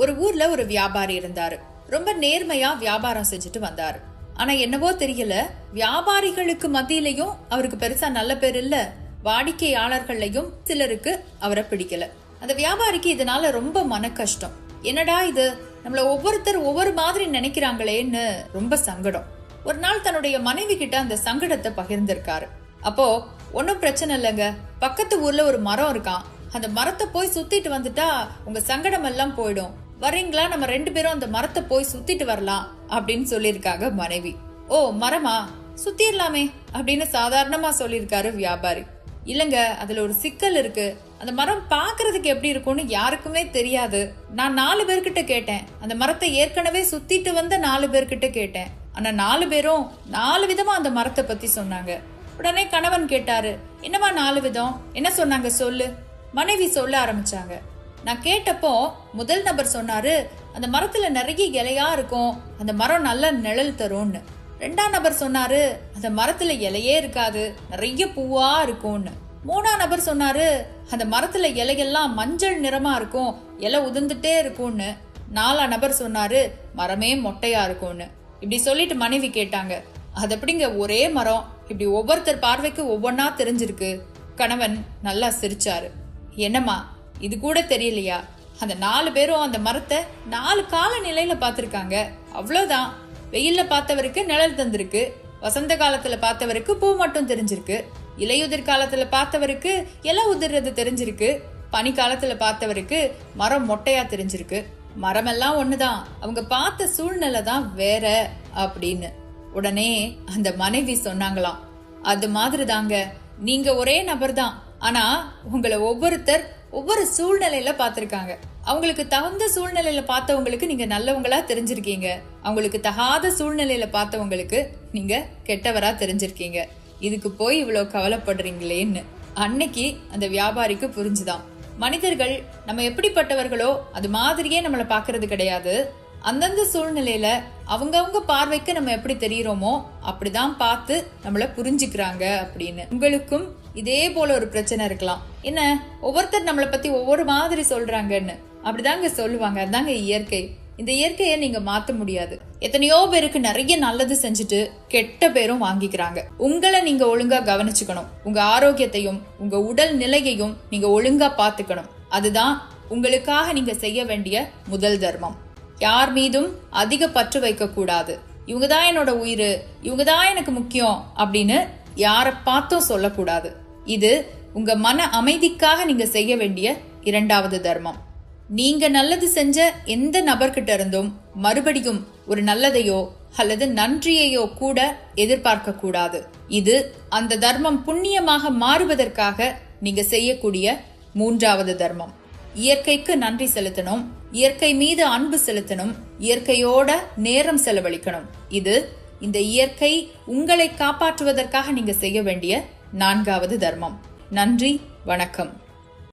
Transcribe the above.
ஒரு ஊர்ல ஒரு வியாபாரி இருந்தாரு. ரொம்ப நேர்மையா வியாபாரம் செஞ்சுட்டு வந்தாரு. ஆனா என்னவோ தெரியல வியாபாரிகளுக்கு மத்தியிலையும் அவருக்கு பெருசா நல்ல பேர் இல்ல. வாடிக்கையாளர்களையும் சிலருக்கு அவரை பிடிக்கல. அந்த வியாபாரிக்கு இதனால ரொம்ப மன கஷ்டம் என்னடா இது? நம்மள ஒவ்வொருத்தர் ஒவ்வொரு மாதிரி நினைக்கிறாங்களேன்னு ரொம்ப சங்கடம். ஒரு நாள் தன்னுடைய மனைவி கிட்ட அந்த சங்கடத்தை பகிர்ந்திருக்காரு. அப்போ ஒன்னும் பிரச்சனை இல்லைங்க. பக்கத்து ஊர்ல ஒரு மரம் இருக்கான் அந்த மரத்தை போய் சுத்திட்டு வந்துட்டா உங்க சங்கடம் எல்லாம் போயிடும். வரீங்களா? நம்ம ரெண்டு பேரும் அந்த மரத்தை போய் சுத்திட்டு வரலாம் அப்படின்னு சொல்லியிருக்காங்க மனைவி. ஓ மரமா? சுத்திடலாமே அப்படின்னு சாதாரணமா சொல்லியிருக்காரு வியாபாரி. இல்லங்க அதுல ஒரு சிக்கல் இருக்கு. அந்த மரம் பாக்குறதுக்கு எப்படி இருக்கும்னு யாருக்குமே தெரியாது. நான் நாலு பேர்கிட்ட கேட்டேன். அந்த மரத்தை ஏற்கனவே சுத்திட்டு வந்த நாலு பேர்கிட்ட கேட்டேன். ஆனா நாலு பேரும் நாலு விதமா அந்த மரத்தை பத்தி சொன்னாங்க. உடனே கணவன் கேட்டாரு என்னவா நாலு விதம்? என்ன சொன்னாங்க? சொல்லு. மனைவி சொல்ல ஆரம்பிச்சாங்க. நான் கேட்டப்போ முதல் நபர் சொன்னாரு அந்த மரத்துல நிறைய இலையா இருக்கும் அந்த மரம் நல்ல நிழல் தரும்னு. ரெண்டாம் நபர் சொன்னாரு அந்த மரத்துல இலையே இருக்காது நிறைய பூவா இருக்கும்னு. மூணாம் நபர் சொன்னாரு அந்த மரத்துல இலையெல்லாம் மஞ்சள் நிறமா இருக்கும் இலை உதிர்ந்துட்டே இருக்கும்னு. நாலாம் நபர் சொன்னாரு மரமே மொட்டையா இருக்கும்னு. இப்படி சொல்லிட்டு மனைவி கேட்டாங்க அது எப்படிங்க ஒரே மரம்? இப்படி ஒவ்வொருத்தர் பார்வைக்கு ஒவ்வொன்னா தெரிஞ்சிருக்கு. கணவன் நல்லா சிரிச்சாரு என்னம்மா இது கூட தெரியலையா? அந்த நாலு பேரும் அந்த மரத்தை நாலு கால நிலையில பார்த்திருக்காங்க. அவ்வளவுதான். வெயில்ல பார்த்தவருக்கு நிழல் தந்திருக்கு. வசந்த காலத்துல பார்த்தவருக்கு பூ மட்டும் தெரிஞ்சிருக்கு. இலையுதிர் காலத்துல பார்த்தவருக்கு இலை உதிர்றது தெரிஞ்சிருக்கு. பனி காலத்துல பார்த்தவருக்கு மரம் மொட்டையா தெரிஞ்சிருக்கு. மரமெல்லாம் ஒண்ணுதான். அவங்க பார்த்த சூழ்நிலை தான் வேற அப்படின்னு. உடனே அந்த மனைவி சொன்னாங்களாம். அது மாதிரி தாங்க நீங்க ஒரே நபர் தான் ஆனால் உங்களை ஒவ்வொருத்தர் ஒவ்வொரு சூழ்நிலையில பார்த்துருக்காங்க. அவங்களுக்கு தகுந்த சூழ்நிலையில பார்த்தவங்களுக்கு நீங்க நல்லவங்களா தெரிஞ்சிருக்கீங்க. அவங்களுக்கு தகாத சூழ்நிலையில பார்த்தவங்களுக்கு நீங்க கெட்டவரா தெரிஞ்சிருக்கீங்க. இதுக்கு போய் இவ்வளோ கவலைப்படுறீங்களேன்னு. அன்னைக்கு அந்த வியாபாரிக்கு புரிஞ்சுதான். மனிதர்கள் நம்ம எப்படிப்பட்டவர்களோ அது மாதிரியே நம்மளை பார்க்கறது கிடையாது. அந்தந்த சூழ்நிலையில அவங்கவுங்க பார்வைக்கு நம்ம எப்படி தெரியுறோமோ அப்படிதான் பார்த்து நம்மள புரிஞ்சுக்கிறாங்க அப்படின்னு. உங்களுக்கும் இதே போல ஒரு பிரச்சனை இருக்கலாம். என்ன? ஒவ்வொருத்தர் நம்மளை பத்தி ஒவ்வொரு மாதிரி சொல்றாங்கன்னு. அப்படிதாங்க சொல்லுவாங்க. அதாங்க இயற்கை. இந்த இயற்கையை நீங்க மாத்த முடியாது. எத்தனையோ பேருக்கு நிறைய நல்லது செஞ்சுட்டு கெட்ட பேரும் வாங்கிக்கிறாங்க. உங்களை நீங்க ஒழுங்கா கவனிச்சுக்கணும். உங்க ஆரோக்கியத்தையும் உங்க உடல் நிலையையும் நீங்க ஒழுங்கா பாத்துக்கணும் அதுதான் உங்களுக்காக நீங்க செய்ய வேண்டிய முதல் தர்மம். யார் மீதும் அதிக பற்று வைக்கக்கூடாது. இவங்க தான் என்னோட உயிர் இவங்க தான் எனக்கு முக்கியம் அப்படின்னு யாரை பார்த்தும் சொல்லக்கூடாது. இது உங்க மன அமைதிக்காக நீங்க செய்ய வேண்டிய இரண்டாவது தர்மம். நீங்க நல்லது செஞ்ச எந்த நபர்கிட்ட இருந்தும் மறுபடியும் ஒரு நல்லதையோ அல்லது நன்றியையோ கூட எதிர்பார்க்க கூடாது இது அந்த தர்மம் புண்ணியமாக மாறுவதற்காக நீங்க செய்யக்கூடிய மூன்றாவது தர்மம். இயற்கைக்கு நன்றி செலுத்தணும். இயற்கை மீது அன்பு செலுத்தணும். இயற்கையோட நேரம் செலவழிக்கணும். இது இந்த இயற்கை உங்களை காப்பாற்றுவதற்காக நீங்க செய்ய வேண்டிய நான்காவது தர்மம். நன்றி வணக்கம்.